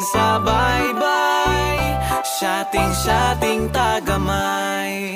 sa bye Shating, shating tagamay.